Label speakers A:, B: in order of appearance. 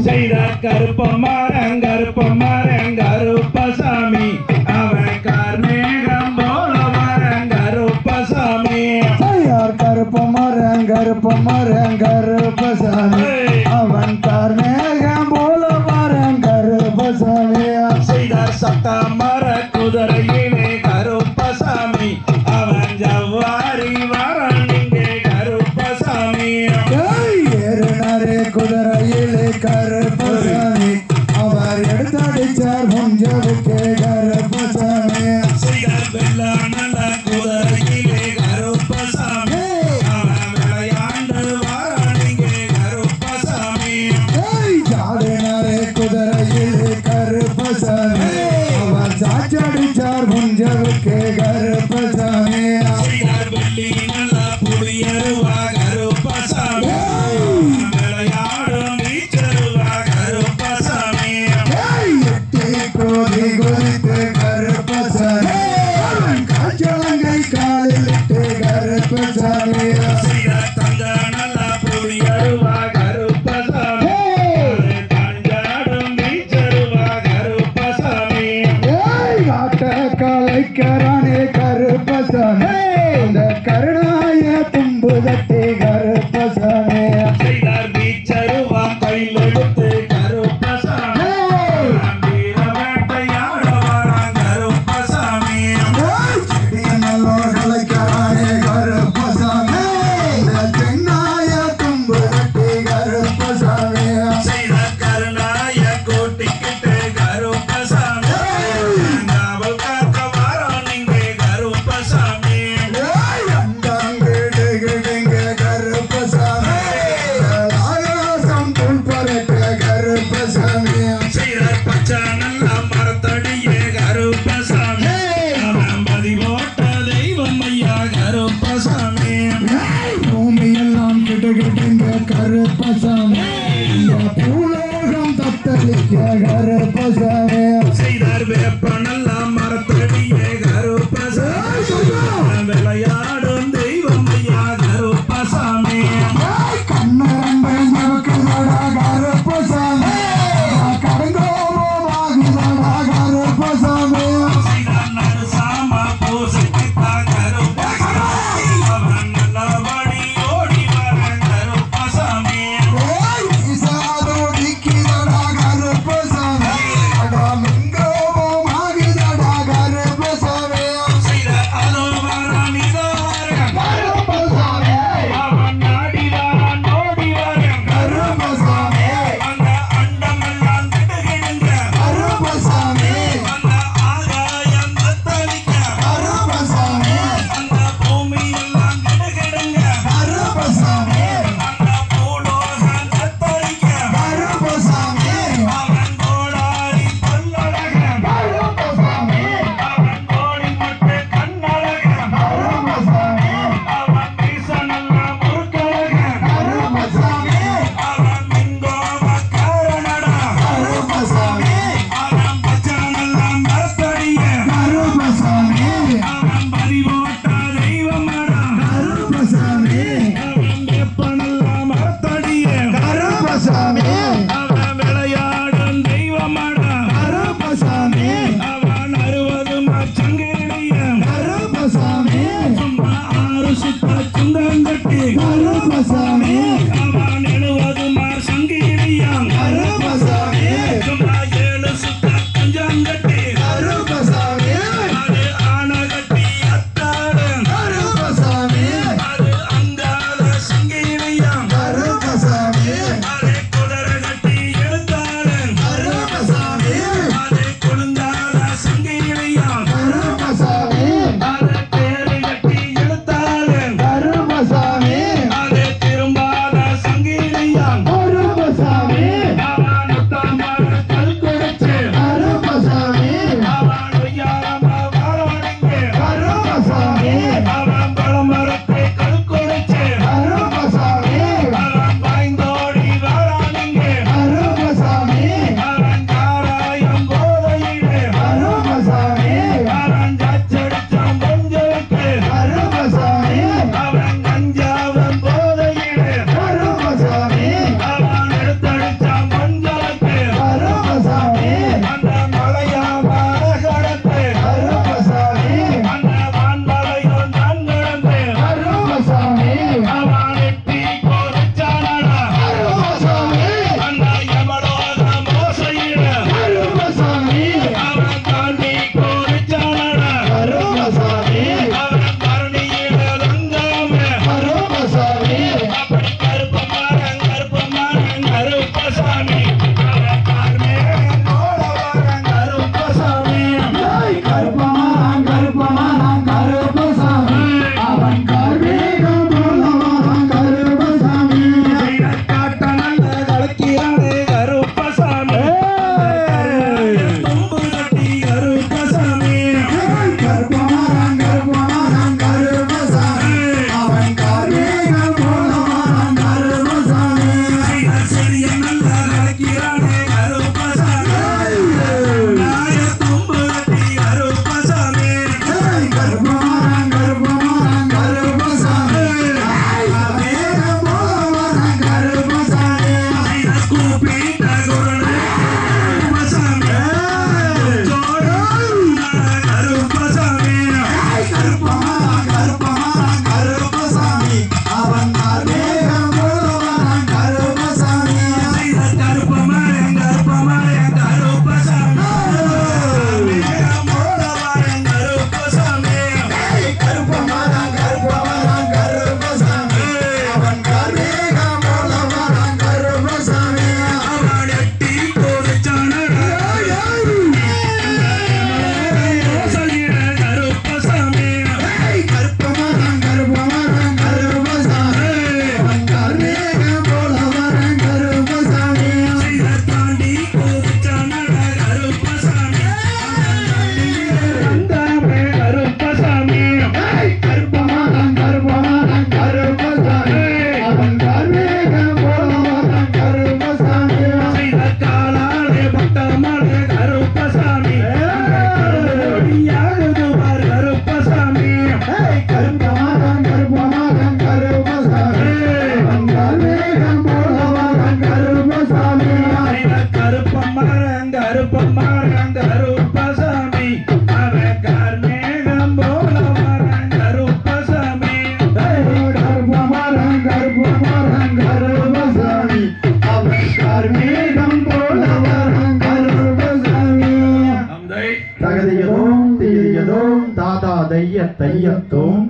A: செய்த கருப்பம் மரங்கருப்பம் மரங்க Кудера. கருப்பசாமி.
B: பூலோகம் தத்தளிக்க கருப்பசாமி.
A: செய்தார் வேப்ப
B: நல்லாமா தையத்தோம்.